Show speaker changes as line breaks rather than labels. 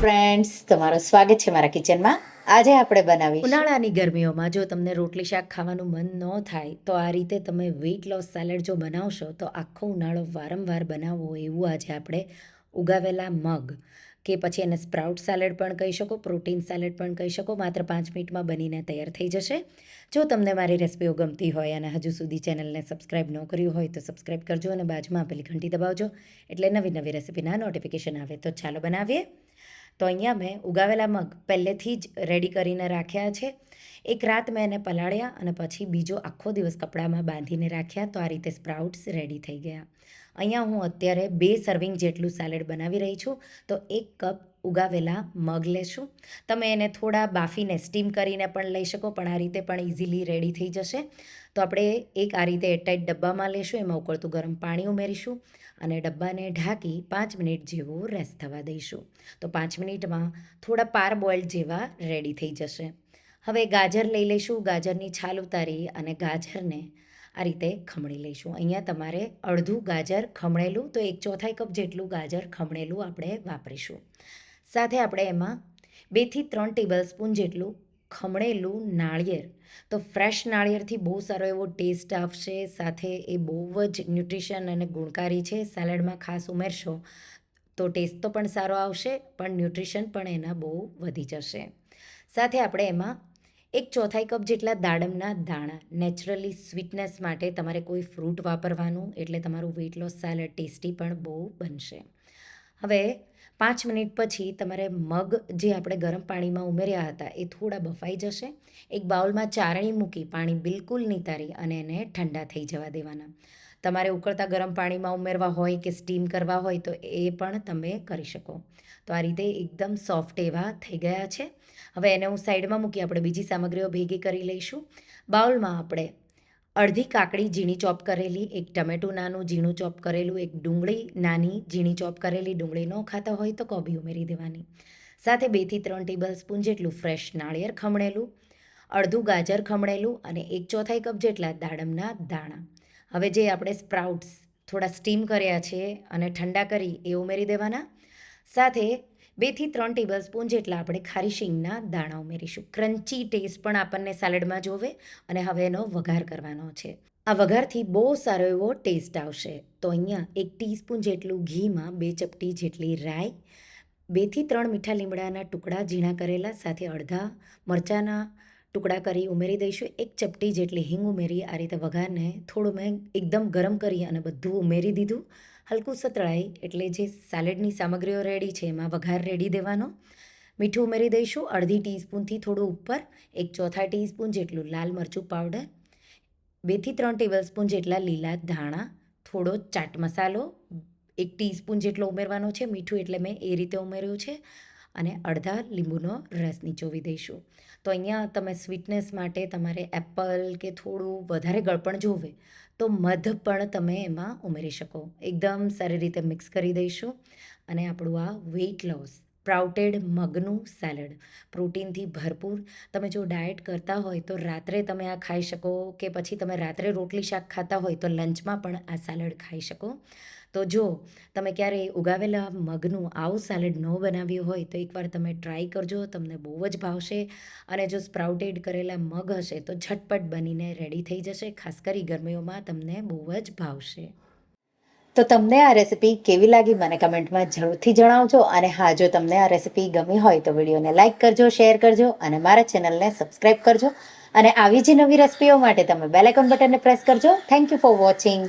Friends તમારું સ્વાગત છે મારા કિચનમાં આજે આપણે બનાવી
ઉનાળાની ગરમીઓમાં જો તમને રોટલી શાક ખાવાનું મન ન થાય, તો આ રીતે તમે વેઇટ લોસ સેલેડ જો બનાવશો, તો આખો ઉનાળો વારંવાર બનાવવો એવું આજે આપણે ઉગાવેલા મગ કે પછી એને સ્પ્રાઉટ સેલેડ પણ કહી શકો પ્રોટીન સેલેડ પણ કહી શકો, માત્ર પાંચ મિનિટમાં બનીને તૈયાર થઈ જશે. જો તમને મારી રેસિપીઓ ગમતી હોય અને હજુ સુધી ચેનલને સબસ્ક્રાઇબ ન કર્યું હોય, તો સબસ્ક્રાઇબ કરજો અને બાજુમાં આપેલી ઘંટી દબાવજો, એટલે નવી નવી રેસિપીના નોટિફિકેશન આવે. તો ચાલો બનાવીએ. તો અહીંયા મેં ઉગાવેલા મગ પહેલેથી જ રેડી કરીને રાખ્યા છે. એક રાત મેં એને પલાળ્યા અને પછી બીજો આખો દિવસ કપડામાં બાંધીને રાખ્યા તો આ રીતે સ્પ્રાઉટ્સ રેડી થઈ ગયા. અહીંયા હું અત્યારે બે સર્વિંગ જેટલું સેલેડ બનાવી રહી છું. તો એક કપ ઉગાવેલા મગ લેશું. તમે એને થોડા બાફીને સ્ટીમ કરીને પણ લઈ શકો, પણ આ રીતે પણ ઇઝીલી રેડી થઈ જશે. તો આપણે એક આ રીતે એરટાઈટ ડબ્બામાં લેશું, એમાં ઉકળતું ગરમ પાણી ઉમેરીશું અને ડબ્બાને ઢાંકી પાંચ મિનિટ જેવો રેસ્ટ થવા દઈશું. તો પાંચ મિનિટમાં થોડા પાર બોઇલ્ડ જેવા રેડી થઈ જશે. હવે ગાજર લઈ લઈશું, ગાજરની છાલ ઉતારી અને ગાજરને આ રીતે ખમણી લઈશું. અહીંયા તમારે અડધું ગાજર ખમણેલું, તો એક ચોથાઈ કપ જેટલું ગાજર ખમણેલું આપણે વાપરીશું. સાથે આપણે એમાં બેથી ત્રણ ટેબલ સ્પૂન જેટલું ખમણેલું નાળિયેર. તો ફ્રેશ નાળિયેરથી બહુ સારો એવો ટેસ્ટ આવશે, સાથે એ બહુ જ ન્યુટ્રિશન અને ગુણકારી છે, સેલેડમાં ખાસ ઉમેરશો તો ટેસ્ટ તો પણ સારો આવશે, પણ ન્યુટ્રિશન પણ એના બહુ વધી જશે. સાથે આપણે એમાં એક ચોથાઈ કપ જેટલા દાડમના દાણા, નેચરલી સ્વીટનેસ માટે તમારે કોઈ ફ્રૂટ વાપરવાનું, એટલે તમારું વેઇટ લોસ સેલેડ ટેસ્ટી પણ બહુ બનશે. હવે પાંચ મિનિટ પછી તમારે મગ જે આપણે ગરમ પાણીમાં ઉમેર્યા હતા એ થોડા બફાઈ જશે. એક બાઉલમાં ચારણી મૂકી પાણી બિલકુલ નિતારી અને એને ઠંડા થઈ જવા દેવાના. તમારે ઉકળતા ગરમ પાણીમાં ઉમેરવા હોય કે સ્ટીમ કરવા હોય તો એ પણ તમે કરી શકો. તો આ રીતે એકદમ સોફ્ટ એવા થઈ ગયા છે. હવે એને હું સાઈડમાં મૂકી આપણે બીજી સામગ્રીઓ ભેગી કરી લઈશું. બાઉલમાં આપણે અડધી કાકડી ઝીણી ચોપ કરેલી, એક ટમેટું નાનું ઝીણું ચોપ કરેલું, એક ડુંગળી નાની ઝીણી ચોપ કરેલી ડુંગળી ન ખાતા હોય તો કોબી ઉમેરી દેવાની. સાથે બેથી ત્રણ ટેબલ સ્પૂન જેટલું ફ્રેશ નાળિયેર ખમણેલું, અડધું ગાજર ખમણેલું અને એક ચોથાઈ કપ જેટલા દાડમના દાણા. હવે જે આપણે સ્પ્રાઉટ્સ થોડા સ્ટીમ કર્યા છે અને ઠંડા કરી એ ઉમેરી દેવાના. સાથે બેથી ત્રણ ટેબલ સ્પૂન જેટલા આપણે ખારી શીંગના દાણા ઉમેરીશું. ક્રન્ચી ટેસ્ટ પણ આપણને સેલેડમાં જોવે અને હવે એનો વઘાર કરવાનો છે. આ વઘારથી બહુ સારો એવો ટેસ્ટ આવશે. તો અહીંયા એક ટીસ્પૂન જેટલું ઘીમાં બે ચપટી જેટલી રાઈ, બેથી ત્રણ મીઠા લીમડાના ટુકડા ઝીણા કરેલા, સાથે અડધા મરચાંના ટુકડા કરી ઉમેરી દઈશું. એક ચપટી જેટલી હિંગ ઉમેરી આ રીતે વઘારને થોડું મેં એકદમ ગરમ કરી અને બધું ઉમેરી દીધું. હલકું સતળાઈ એટલે જે સેલેડની સામગ્રીઓ રેડી છે એમાં વઘાર રેડી દેવાનો. મીઠું ઉમેરી દઈશું. અડધી ટીસ્પૂનથી થોડું ઉપર. એક ચોથા ટીસ્પૂન જેટલું લાલ મરચું પાવડર બેથી ત્રણ ટેબલ સ્પૂન જેટલા લીલા ધાણા. થોડો ચાટ મસાલો. એક ટીસ્પૂન જેટલો ઉમેરવાનો છે. મીઠું એટલે મેં એ રીતે ઉમેર્યું છે. અને અડધા લીંબુનો રસ નીચોવી દઈશું. તો અહીંયા તમે સ્વીટનેસ માટે તમારે એપલ કે થોડું વધારે ગળપણ જોવે, તો મધ પણ તમે એમાં ઉમેરી શકો. એકદમ સારી રીતે મિક્સ કરી દઈશું. અને આપણું આ વેઇટ લોસ સ્પ્રાઉટેડ મગનું સેલડ પ્રોટીનથી ભરપૂર. તમે જો ડાયટ કરતા હોય તો રાત્રે તમે આ ખાઈ શકો, કે પછી તમે રાત્રે રોટલી શાક ખાતા હોય તો લંચમાં પણ આ સેલડ ખાઈ શકો. તો જો તમે ક્યારેય ઉગાવેલા મગનું આવું સેલેડ ન બનાવ્યું હોય તો એકવાર તમે ટ્રાય કરજો, તમને બહુ જ ભાવશે. અને જો સ્પ્રાઉટેડ કરેલા મગ હશે તો ઝટપટ બનીને રેડી થઈ જશે, ખાસ કરી ગરમીઓમાં તમને બહુ જ ભાવશે.
તો તમને આ રેસિપી કેવી લાગી મને કમેન્ટમાં જરૂરથી જણાવજો. અને હા, જો તમને આ રેસિપી ગમી હોય તો વિડીયોને લાઇક કરજો શેર કરજો અને મારા ચેનલને સબસ્ક્રાઇબ કરજો. અને આવી જ નવી રેસિપીઓ માટે તમે બેલેકોન બટનને પ્રેસ કરજો. Thank you for watching